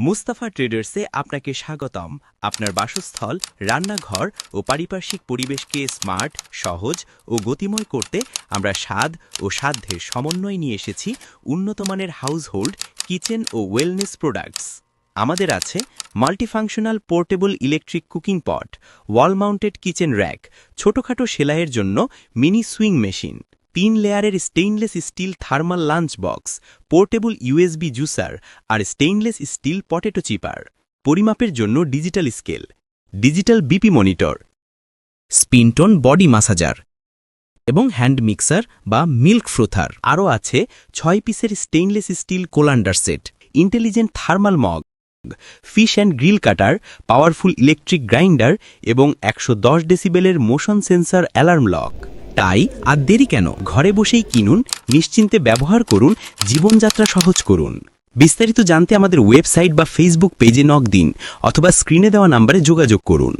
মুস্তাফা ট্রেডার্সে আপনাকে স্বাগতম। আপনার বাসস্থল, রান্নাঘর ও পারিপার্শ্বিক পরিবেশকে স্মার্ট, সহজ ও গতিময় করতে আমরা স্বাদ ও সাধ্যের সমন্বয় নিয়ে এসেছি উন্নতমানের হাউসহোল্ড কিচেন ও ওয়েলনেস প্রোডাক্টস আমাদের আছে multifunctional portable electric cooking pot wall mounted kitchen rack ছোটখাটো সেলাইয়ের জন্য মিনি সুইং মেশিন তিন লেয়ারের stainless steel thermal lunch box portable USB juicer আর স্টেইনলেস স্টিল পটেটো চিপার পরিমাপের জন্য digital scale digital BP monitor spintone body massager এবং hand mixer বা milk frother আরও আছে ছয় পিসের stainless steel colander set intelligent thermal mug fish and grill cutter powerful electric grinder এবং একশো দশ ডেসিবেলের মোশন সেন্সার অ্যালার্ম লক তাই আর দেরি কেন? ঘরে বসেই কিনুন, নিশ্চিন্তে ব্যবহার করুন, জীবনযাত্রা সহজ করুন। বিস্তারিত জানতে আমাদের ওয়েবসাইট বা ফেসবুক পেজে নক দিন, অথবা স্ক্রিনে দেওয়া নাম্বারে যোগাযোগ করুন।